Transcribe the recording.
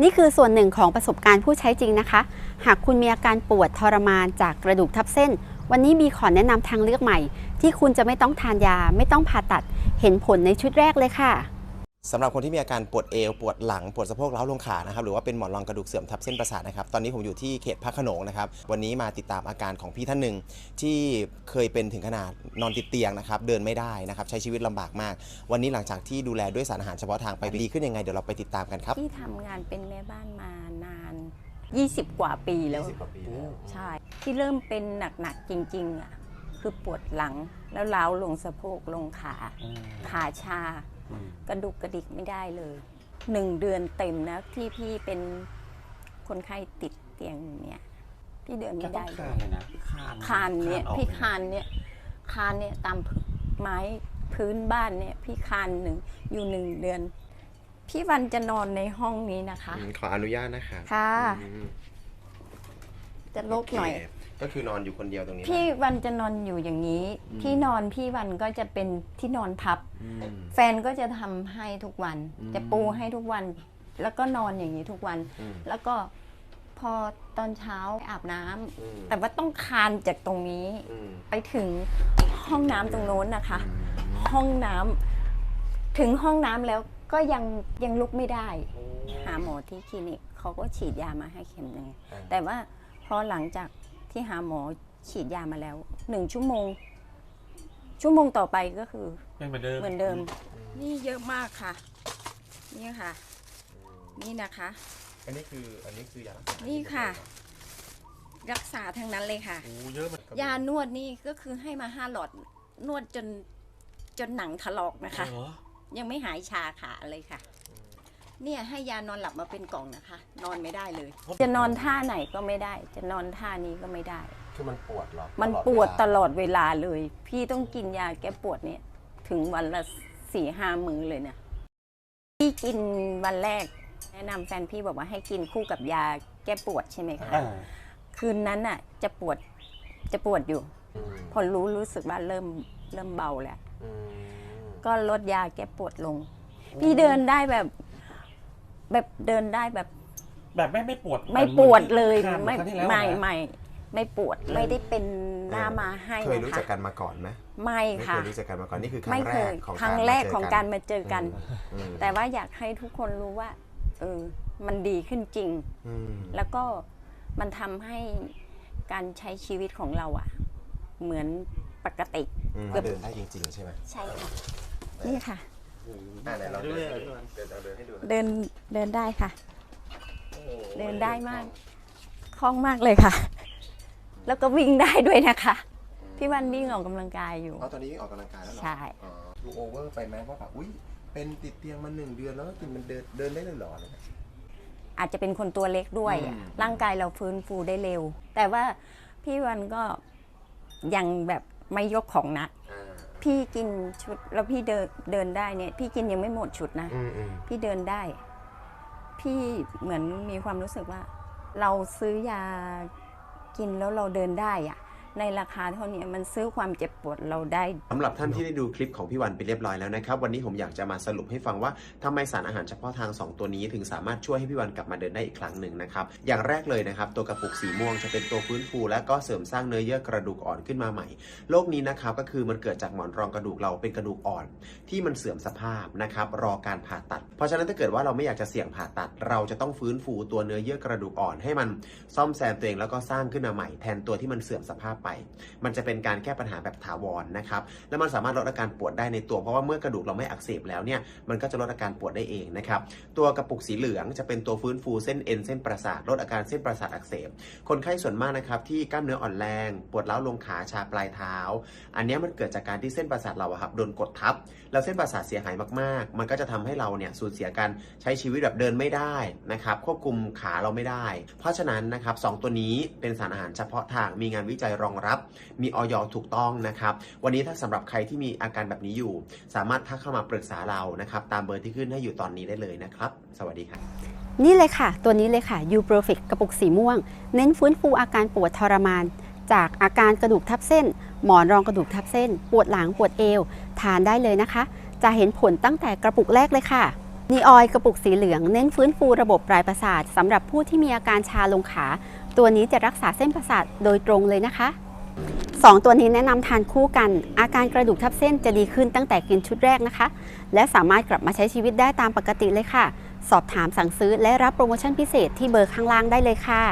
นี่คือส่วนหนึ่งของประสบการณ์ผู้ใช้จริงนะคะ หากคุณมีอาการปวดทรมานจากกระดูกทับเส้น วันนี้มีขอแนะนำทางเลือกใหม่ ที่คุณจะไม่ต้องทานยาไม่ต้องผ่าตัด เห็นผลในชุดแรกเลยค่ะ สำหรับคนที่มีอาการปวดเอว ปวดหลัง ปวดสะโพกเล้าลงขานะครับหรือว่าเป็นหมอนรองกระดูกเสื่อมทับเส้นประสาทนะครับตอนนี้ผมอยู่ที่เขตพระโขนงนะครับวันนี้มาติดตามอาการของพี่ท่านหนึ่งที่เคยเป็นถึงขนาดนอนติดเตียงนะครับเดินไม่ได้นะครับใช้ชีวิตลำบากมาก วันนี้หลังจากที่ดูแลด้วยสารอาหารเฉพาะทางไปดีขึ้นยังไงเดี๋ยวเราไปติดตามกันครับ ที่ทำงานเป็นแม่บ้านมานาน 20 กว่าปีแล้ว ใช่ ที่เริ่มเป็นหนักๆจริงๆอะคือปวดหลังแล้วล้าวลงสะโพกลงขา ขาชา กระดุกกระดิกไม่ได้เลยหนึ่งเดือนเต็มนะที่พี่เป็นคนไข้ติดเตียงอยู่เนี่ย พี่เดินไม่ได้เลยเลยนะคานเนี่ยออกพี่คานเนี่ยคานเนี่ยตามไม้พื้นบ้านเนี่ยพี่คานหนึ่งอยู่หนึ่งเดือน พี่วันจะนอนในห้องนี้นะคะ ขออนุญาตนะครับค่ะ จะลกหน่อย ก็คือนอนอยู่คนเดียวตรงนี้พี่วันจะนอนอยู่อย่างนี้อืมที่นอนพี่วันก็จะเป็นที่นอนพับแฟนก็จะทำให้ทุกวัน อืม จะปูให้ทุกวัน แล้วก็นอนอย่างนี้ทุกวันแล้วก็พอตอนเช้าอาบน้ำแต่ว่าต้องคานจากตรงนี้ไปถึงห้องน้ำตรงโน้นนะคะ ห้องน้ำถึงห้องน้ำแล้วก็ยังยังลุกไม่ได้ หาหมอที่คลินิกเขาก็ฉีดยามาให้เข็มหนึ่ง อ่าแต่ว่าพอหลังจาก ที่หาหมอฉีดยามาแล้วหนึ่งชั่วโมง ชั่วโมงต่อไปก็คือยังเหมือนเดิมเหมือนเดิม นี่เยอะมากค่ะ นี่ค่ะ นี่นะคะ อันนี้คืออันนี้คือยานี่ค่ะ รักษาทั้งนั้นเลยค่ะโอ้เยอะเหมือนยานวดนี่ก็คือให้มาห้าหลอดนวดจนจนหนังถลอกนะคะเหรอยังไม่หายชาขาเลยค่ะ เนี่ยให้ยานอนหลับมาเป็นกล่องนะคะ นอนไม่ได้เลย จะนอนท่าไหนก็ไม่ได้ จะนอนท่านี้ก็ไม่ได้ คือมันปวดหรอมันปวดตลอดเวลาเลย พี่ต้องกินยาแก้ปวดเนี่ย ถึงวันละสี่ห้ามื้อเลยเนี่ยพี่กินวันแรก แนะนำแฟนพี่บอกว่าให้กินคู่กับยาแก้ปวดใช่ไหมคะ อ่าคืนนั้นน่ะ จะปวดจะปวดอยู่พอรู้รู้สึกว่าเริ่มเริ่มเบาแล้วก็ลดยาแก้ปวดลง พี่เดินได้แบบ แบบเดินได้แบบแบบไม่ไม่ปวดไม่ปวดเลยไม่ไม่ไม่ไม่ไม่ไม่ปวดไม่ได้เป็นหน้ามาให้เคยนะรู้คะจักกันมาก่อนไหมไม่ไม่เคค่ะยรู้จักกันมาก่อนนี่คือครั้ไม่งแรเคกยของครั้งมาแรกเจของการมาเจอกันอืมแต่ว่าอยากให้ทุกคนรู้ว่า เออ มันดีขึ้นจริงอืมแล้วก็มันทำให้การใช้ชีวิตของเราอะเหมือนปกติอืมเกือบเดินได้จริงๆใช่ไหมใช่ค่ะนี่ค่ะ อ่าไหนเราเดินเดินเอาเดินให้ดูหน่อยเดินเดินได้ค่ะเดินได้มาก คล่องมากเลยค่ะ แล้วก็วิ่งได้ด้วยนะคะ พี่วันวิ่งออกกำลังกายอยู่ อ๋อตอนนี้ออกกำลังกายแล้วเหรอใช่ อ๋อดูโอเวอร์ไปไหมว่าแบบอุ้ยเป็นติดเตียงมาหนึ่งเดือนแล้วก็กินมันเดินเดินได้เลยเหรออะไรเงี้ย อาจจะเป็นคนตัวเล็กด้วยอะอืม ร่างกายเราฟื้นฟูได้เร็ว แต่ว่าพี่วันก็ยังแบบไม่ยกของหนัก อ่า พี่กินชุดแล้วพี่เดินเดินได้เนี่ย พี่กินยังไม่หมดชุดนะ อืมอืมพี่เดินได้ พี่เหมือนมีความรู้สึกว่า เราซื้อยากินแล้วเราเดินได้อะ ในราคาเท่านี้มันซื้อความเจ็บปวดเราได้สำหรับท่านที่ได้ดูคลิปของพี่วันไปเรียบร้อยแล้วนะครับ วันนี้ผมอยากจะมาสรุปให้ฟังว่าทำไมสารอาหารเฉพาะทาง 2 ตัวนี้ถึงสามารถช่วยให้พี่วันกลับมาเดินได้อีกครั้งหนึ่งนะครับ อย่างแรกเลยนะครับ ตัวกระปุกสีม่วงจะเป็นตัวฟื้นฟู และก็เสริมสร้างเนื้อเยื่อกระดูกอ่อนขึ้นมาใหม่โรคนี้นะครับก็คือมันเกิดจากหมอนรองกระดูกเราเป็นกระดูกอ่อน ที่มันเสื่อมสภาพนะครับรอการผ่าตัด เพราะฉะนั้นถ้าเกิดว่าเราไม่อยากจะเสี่ยงผ่าตัด เราจะต้องฟื้นฟูตัวเนื้อเยื่อกระดูกอ่อน ให้มันซ่อมแซมตัวเองแล้วก็สร้างขึ้นมาใหม่แทนตัวที่มันเสื่อมสภาพไป มันจะเป็นการแก้ปัญหาแบบถาวรนะครับ แล้วมันสามารถลดอาการปวดได้ในตัว เพราะว่าเมื่อกระดูกเราไม่อักเสบแล้วเนี่ย มันก็จะลดอาการปวดได้เองนะครับ ตัวกระปุกสีเหลืองจะเป็นตัวฟื้นฟูเส้นเอ็นเส้นประสาท ลดอาการเส้นประสาทอักเสบ คนไข้ส่วนมากนะครับที่กล้ามเนื้ออ่อนแรง ปวดร้าลงขาชาปลายเท้า อันนี้มันเกิดจากการที่เส้นประสาทเราครับโดนกดทับ แล้วเส้นประสาทเสียหายมากๆ มันก็จะทำให้เราเนี่ยสูญเสียการใช้ชีวิตแบบเดินไม่ได้นะครับ ควบคุมขาเราไม่ได้ เพราะฉะนั้นนะครับสองตัวนี้เป็นสารอาหารเฉพาะทาง มีงานวิจัยรองรับ มีออยถูกต้องนะครับ วันนี้ถ้าสำหรับใครที่มีอาการแบบนี้อยู่ สามารถทักเข้ามาปรึกษาเรานะครับ ตามเบอร์ที่ขึ้นให้อยู่ตอนนี้ได้เลยนะครับ สวัสดีครับนี่เลยค่ะ ตัวนี้เลยค่ะ u p r o f i t กระปุกสีม่วง เน้นฟื้นฟูอาการปวดทรมาน จากอาการกระดูกทับเส้น หมอนรองกระดูกทับเส้น ปวดหลังปวดเอว ทานได้เลยนะคะ จะเห็นผลตั้งแต่กระปุกแรกเลยค่ะนีออยกระปุกสีเหลืองเน้นฟื้นฟูระบบปลายประสาทสำหรับผู้ที่มีอาการชาลงขา ตัวนี้จะรักษาเส้นประสาทโดยตรงเลยนะคะ 2 ตัวนี้แนะนำทานคู่กัน อาการกระดูกทับเส้นจะดีขึ้นตั้งแต่กินชุดแรกนะคะ และสามารถกลับมาใช้ชีวิตได้ตามปกติเลยค่ะ สอบถามสั่งซื้อและรับโปรโมชั่นพิเศษที่เบอร์ข้างล่างได้เลยค่ะ